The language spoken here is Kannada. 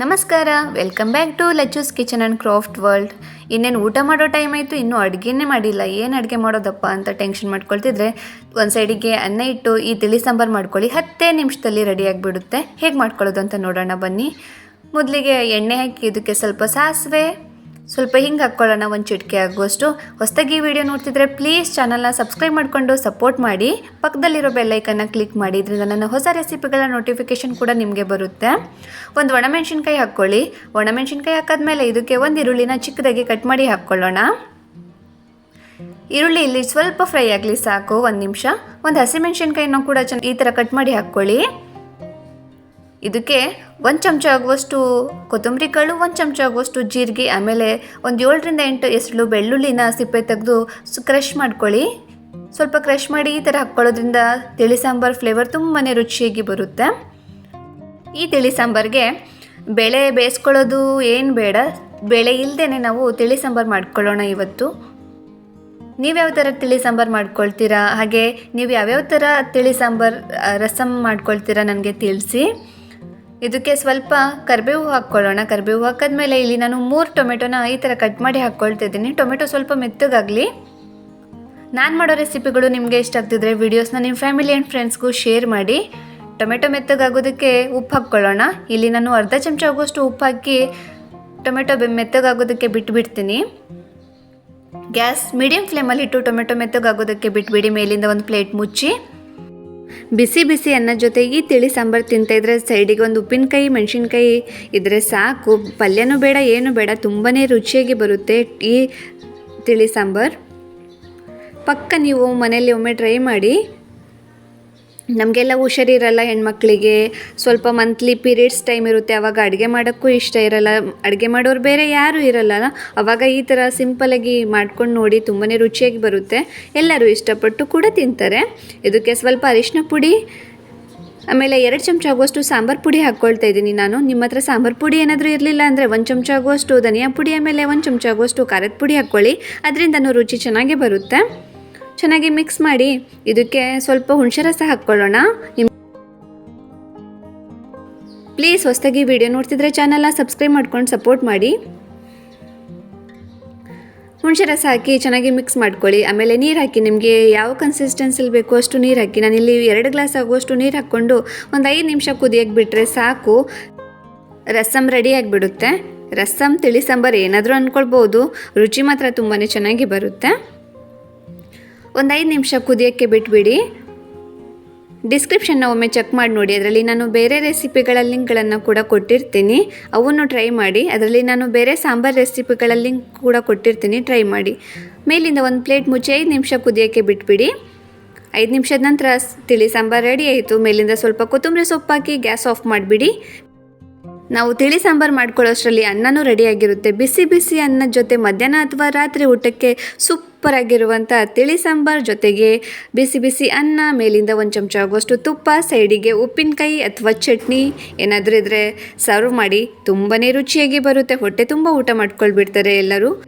ನಮಸ್ಕಾರ welcome back to Lechu's kitchen and craft world ಇನ್ನೇನು ಊಟ ಮಾಡೋ ಟೈಮ್ ಆಯಿತು, ಇನ್ನೂ ಅಡುಗೆನೇ ಮಾಡಿಲ್ಲ. ಏನು ಅಡುಗೆ ಮಾಡೋದಪ್ಪ ಅಂತ ಟೆನ್ಷನ್ ಮಾಡ್ಕೊಳ್ತಿದ್ರೆ, ಒಂದು ಸೈಡಿಗೆ ಅನ್ನ ಇಟ್ಟು, ಈ ತಿಳಿ ಸಾಂಬಾರು ಮಾಡ್ಕೊಳ್ಳಿ. ಹತ್ತೇ ನಿಮಿಷದಲ್ಲಿ ರೆಡಿಯಾಗಿಬಿಡುತ್ತೆ ಹೇಗೆ ಮಾಡ್ಕೊಳ್ಳೋದು ಅಂತ ನೋಡೋಣ ಬನ್ನಿ. ಮೊದಲಿಗೆ ಎಣ್ಣೆ ಹಾಕಿ, ಇದಕ್ಕೆ ಸ್ವಲ್ಪ ಸಾಸಿವೆ ಸ್ವಲ್ಪ ಹಿಂಗೆ ಹಾಕ್ಕೊಳ್ಳೋಣ ಒಂದು ಚಿಟಿಕೆ ಆಗುವಷ್ಟು. ಹೊಸದಾಗಿ ವಿಡಿಯೋ ನೋಡ್ತಿದ್ರೆ ಪ್ಲೀಸ್ ಚಾನಲ್ನ ಸಬ್ಸ್ಕ್ರೈಬ್ ಮಾಡಿಕೊಂಡು ಸಪೋರ್ಟ್ ಮಾಡಿ. ಪಕ್ಕದಲ್ಲಿರೋ ಬೆಲ್ಲೈಕನ್ನ ಕ್ಲಿಕ್ ಮಾಡಿ. ಇದರಿಂದ ನನ್ನ ಹೊಸ ರೆಸಿಪಿಗಳ ನೋಟಿಫಿಕೇಷನ್ ಕೂಡ ನಿಮಗೆ ಬರುತ್ತೆ. ಒಂದು ಒಣಮೆಣ್ಸಿನ್ಕಾಯಿ ಹಾಕ್ಕೊಳ್ಳಿ ಒಣಮೆಣ್ಸಿನ್ಕಾಯಿ ಹಾಕಾದ್ಮೇಲೆ ಇದಕ್ಕೆ ಒಂದು ಈರುಳ್ಳಿನ ಚಿಕ್ಕದಾಗಿ ಕಟ್ ಮಾಡಿ ಹಾಕ್ಕೊಳ್ಳೋಣ ಈರುಳ್ಳಿ ಇಲ್ಲಿ ಸ್ವಲ್ಪ ಫ್ರೈ ಆಗಲಿ ಸಾಕು, ಒಂದು ನಿಮಿಷ. ಒಂದು ಹಸಿಮೆಣ್ಸಿನ್ಕಾಯಿನೂ ಕೂಡ ಚೆನ್ನ ಈ ಥರ ಕಟ್ ಮಾಡಿ ಹಾಕ್ಕೊಳ್ಳಿ ಇದಕ್ಕೆ ಒಂದು ಚಮಚ ಆಗುವಷ್ಟು ಕೊತ್ತಂಬರಿ ಕಾಳು, ಒಂದು ಚಮಚ ಆಗುವಷ್ಟು ಜೀರಿಗೆ, ಆಮೇಲೆ ಒಂದು ಏಳರಿಂದ ಎಂಟು ಎಸಳು ಬೆಳ್ಳುಳ್ಳಿನ ಸಿಪ್ಪೆ ತೆಗೆದು ಕ್ರಷ್ ಮಾಡ್ಕೊಳ್ಳಿ. ಸ್ವಲ್ಪ ಕ್ರಷ್ ಮಾಡಿ ಈ ಥರ ಹಾಕ್ಕೊಳ್ಳೋದ್ರಿಂದ ತಿಳಿ ಸಾಂಬಾರು ಫ್ಲೇವರ್ ತುಂಬಾ ರುಚಿಯಾಗಿ ಬರುತ್ತೆ. ಈ ತಿಳಿ ಸಾಂಬಾರಿಗೆ ಬೆಳೆ ಬೇಯಿಸ್ಕೊಳ್ಳೋದು ಏನು ಬೇಡ, ಬೆಳೆ ಇಲ್ಲದೇ ನಾವು ತಿಳಿ ಸಾಂಬಾರು ಮಾಡ್ಕೊಳ್ಳೋಣ ಇವತ್ತು. ನೀವು ಯಾವ ಥರ ತಿಳಿ ಸಾಂಬಾರು ಮಾಡ್ಕೊಳ್ತೀರಾ? ಹಾಗೆ ನೀವು ಯಾವ್ಯಾವ ಥರ ತಿಳಿ ಸಾಂಬಾರು ರಸಮ್ ಮಾಡ್ಕೊಳ್ತೀರಾ ನನಗೆ ತಿಳಿಸಿ. ಇದಕ್ಕೆ ಸ್ವಲ್ಪ ಕರಿಬೇವು ಹಾಕ್ಕೊಳ್ಳೋಣ. ಕರಿಬೇವು ಹಾಕಿದ್ಮೇಲೆ ಇಲ್ಲಿ ನಾನು ಮೂರು ಟೊಮೆಟೊನ ಈ ಥರ ಕಟ್ ಮಾಡಿ ಹಾಕ್ಕೊಳ್ತಿದ್ದೀನಿ. ಟೊಮೆಟೊ ಸ್ವಲ್ಪ ಮೆತ್ತಗಾಗಲಿ. ನಾನು ಮಾಡೋ ರೆಸಿಪಿಗಳು ನಿಮಗೆ ಇಷ್ಟ ಆಗ್ತಿದ್ರೆ ವೀಡಿಯೋಸ್ನ ನಿಮ್ಮ ಫ್ಯಾಮಿಲಿ ಆ್ಯಂಡ್ ಫ್ರೆಂಡ್ಸ್ಗೂ ಶೇರ್ ಮಾಡಿ. ಟೊಮೆಟೊ ಮೆತ್ತಗಾಗೋದಕ್ಕೆ ಉಪ್ಪು ಹಾಕ್ಕೊಳ್ಳೋಣ. ಇಲ್ಲಿ ನಾನು ಅರ್ಧ ಚಮಚ ಆಗುವಷ್ಟು ಉಪ್ಪು ಹಾಕಿ ಟೊಮೆಟೊ ಮೆತ್ತಗಾಗೋದಕ್ಕೆ ಬಿಟ್ಬಿಡ್ತೀನಿ. ಗ್ಯಾಸ್ ಮೀಡಿಯಂ ಫ್ಲೇಮಲ್ಲಿಟ್ಟು ಟೊಮೆಟೊ ಮೆತ್ತಗಾಗೋದಕ್ಕೆ ಬಿಟ್ಬಿಡಿ. ಮೇಲಿಂದ ಒಂದು ಪ್ಲೇಟ್ ಮುಚ್ಚಿ. ಬಿಸಿ ಬಿಸಿ ಅನ್ನ ಜೊತೆ ಈ ತಿಳಿ ಸಾಂಬಾರು ತಿಂತಾ ಇದ್ರೆ ಸೈಡಿಗೆ ಒಂದು ಉಪ್ಪಿನಕಾಯಿ, ಮೆಣಸಿನ್ಕಾಯಿ ಇದ್ರೆ ಸಾಕು. ಪಲ್ಯನೂ ಬೇಡ, ಏನು ಬೇಡ ತುಂಬಾ ರುಚಿಯಾಗಿ ಬರುತ್ತೆ ಈ ತಿಳಿ ಸಾಂಬಾರು. ಪಕ್ಕ ನೀವು ಮನೆಯಲ್ಲಿ ಒಮ್ಮೆ ಟ್ರೈ ಮಾಡಿ. ನಮಗೆಲ್ಲ ಹುಷಾರಿರಲ್ಲ ಹೆಣ್ಮಕ್ಳಿಗೆ. ಸ್ವಲ್ಪ ಮಂತ್ಲಿ ಪೀರಿಯಡ್ಸ್ ಟೈಮ್ ಇರುತ್ತೆ. ಅವಾಗ ಅಡುಗೆ ಮಾಡೋಕ್ಕೂ ಇಷ್ಟ ಇರಲ್ಲ. ಅಡುಗೆ ಮಾಡೋರು ಬೇರೆ ಯಾರೂ ಇರಲ್ಲ ಅವಾಗ ಈ ಥರ ಸಿಂಪಲಾಗಿ ಮಾಡ್ಕೊಂಡು ನೋಡಿ ತುಂಬಾ ರುಚಿಯಾಗಿ ಬರುತ್ತೆ. ಎಲ್ಲರೂ ಇಷ್ಟಪಟ್ಟು ಕೂಡ ತಿಂತಾರೆ. ಇದಕ್ಕೆ ಸ್ವಲ್ಪ ಅರಿಶಿನ ಪುಡಿ, ಆಮೇಲೆ ಎರಡು ಚಮಚ ಆಗುವಷ್ಟು ಸಾಂಬಾರು ಪುಡಿ ಹಾಕ್ಕೊಳ್ತಾ ಇದ್ದೀನಿ ನಾನು. ನಿಮ್ಮ ಹತ್ರ ಸಾಂಬಾರು ಪುಡಿ ಏನಾದರೂ ಇರಲಿಲ್ಲ ಅಂದರೆ ಒಂದು ಚಮಚ ಆಗುವಷ್ಟು ಧನಿಯಾ ಪುಡಿ, ಆಮೇಲೆ ಒಂದು ಚಮಚ ಆಗುವಷ್ಟು ಖಾರದ ಪುಡಿ ಹಾಕ್ಕೊಳ್ಳಿ ಅದರಿಂದನೂ ರುಚಿ ಚೆನ್ನಾಗೇ ಬರುತ್ತೆ. ಚೆನ್ನಾಗಿ ಮಿಕ್ಸ್ ಮಾಡಿ ಇದಕ್ಕೆ ಸ್ವಲ್ಪ ಹುಣಸೆ ರಸ ಹಾಕ್ಕೊಳ್ಳೋಣ. ನಿಮ್ಮ ಪ್ಲೀಸ್ ಹೊಸದಾಗಿ ವಿಡಿಯೋ ನೋಡ್ತಿದ್ರೆ ಚಾನಲ್ನ ಸಬ್ಸ್ಕ್ರೈಬ್ ಮಾಡ್ಕೊಂಡು ಸಪೋರ್ಟ್ ಮಾಡಿ. ಹುಣಸೆ ರಸ ಹಾಕಿ ಚೆನ್ನಾಗಿ ಮಿಕ್ಸ್ ಮಾಡ್ಕೊಳ್ಳಿ. ಆಮೇಲೆ ನೀರು ಹಾಕಿ, ನಿಮಗೆ ಯಾವ ಕನ್ಸಿಸ್ಟೆನ್ಸಿಲಿ ಬೇಕು ಅಷ್ಟು ನೀರು ಹಾಕಿ. ನಾನು ಇಲ್ಲಿ ಎರಡು ಗ್ಲಾಸ್ ಆಗುವಷ್ಟು ನೀರು ಹಾಕ್ಕೊಂಡು ಒಂದು ಐದು ನಿಮಿಷ ಕುದಿಯಕ್ಕೆ ಬಿಟ್ಟರೆ ಸಾಕು. ರಸಮ್ ರೆಡಿ ಆಗಿಬಿಡುತ್ತೆ. ರಸಮ್ ತಿಳಿ ಸಾಂಬಾರು ಏನಾದರೂ ಅಂದ್ಕೊಳ್ಬೋದು ರುಚಿ ಮಾತ್ರ ತುಂಬಾ ಚೆನ್ನಾಗಿ ಬರುತ್ತೆ. ಒಂದು ಐದು ನಿಮಿಷ ಕುದಿಯೋಕ್ಕೆ ಬಿಟ್ಬಿಡಿ. ಡಿಸ್ಕ್ರಿಪ್ಷನ್ನ ಒಮ್ಮೆ ಚೆಕ್ ಮಾಡಿ ನೋಡಿ. ಅದರಲ್ಲಿ ನಾನು ಬೇರೆ ರೆಸಿಪಿಗಳ ಲಿಂಕ್ಗಳನ್ನು ಕೂಡ ಕೊಟ್ಟಿರ್ತೀನಿ. ಅವನ್ನು ಟ್ರೈ ಮಾಡಿ. ಅದರಲ್ಲಿ ನಾನು ಬೇರೆ ಸಾಂಬಾರ್ ರೆಸಿಪಿಗಳ ಲಿಂಕ್ ಕೂಡ ಕೊಟ್ಟಿರ್ತೀನಿ. ಟ್ರೈ ಮಾಡಿ. ಮೇಲಿಂದ ಒಂದು ಪ್ಲೇಟ್ ಮುಚ್ಚಿ ಐದು ನಿಮಿಷ ಕುದಿಯೋಕ್ಕೆ ಬಿಟ್ಬಿಡಿ. ಐದು ನಿಮಿಷದ ನಂತರ ತಿಳಿ, ಸಾಂಬಾರು ರೆಡಿ ಆಯಿತು. ಮೇಲಿಂದ ಸ್ವಲ್ಪ ಕೊತ್ತಂಬರಿ ಸೊಪ್ಪು ಹಾಕಿ ಗ್ಯಾಸ್ ಆಫ್ ಮಾಡಿಬಿಡಿ. ನಾವು ತಿಳಿ, ಸಾಂಬಾರು ಮಾಡ್ಕೊಳ್ಳೋಷ್ಟರಲ್ಲಿ ಅನ್ನನೂ ರೆಡಿಯಾಗಿರುತ್ತೆ ಬಿಸಿ ಬಿಸಿ ಅನ್ನದ ಜೊತೆ ಮಧ್ಯಾಹ್ನ ಅಥವಾ ರಾತ್ರಿ ಊಟಕ್ಕೆ ಸೂಪರ್ ಆಗಿರುವಂಥ ತಿಳಿ ಸಾಂಬಾರ್ ಜೊತೆಗೆ ಬಿಸಿ ಬಿಸಿ ಅನ್ನ, ಮೇಲಿಂದ ಒಂದು ಚಮಚ ಆಗುವಷ್ಟು ತುಪ್ಪ, ಸೈಡಿಗೆ ಉಪ್ಪಿನಕಾಯಿ ಅಥವಾ ಚಟ್ನಿ, ಏನಾದರೂ ಇದ್ರೆ ಸರ್ವ್ ಮಾಡಿ ತುಂಬಾ ರುಚಿಯಾಗಿ ಬರುತ್ತೆ. ಹೊಟ್ಟೆ ತುಂಬ ಊಟ ಮಾಡ್ಕೊಳ್ಬಿಡ್ತಾರೆ ಎಲ್ಲರೂ.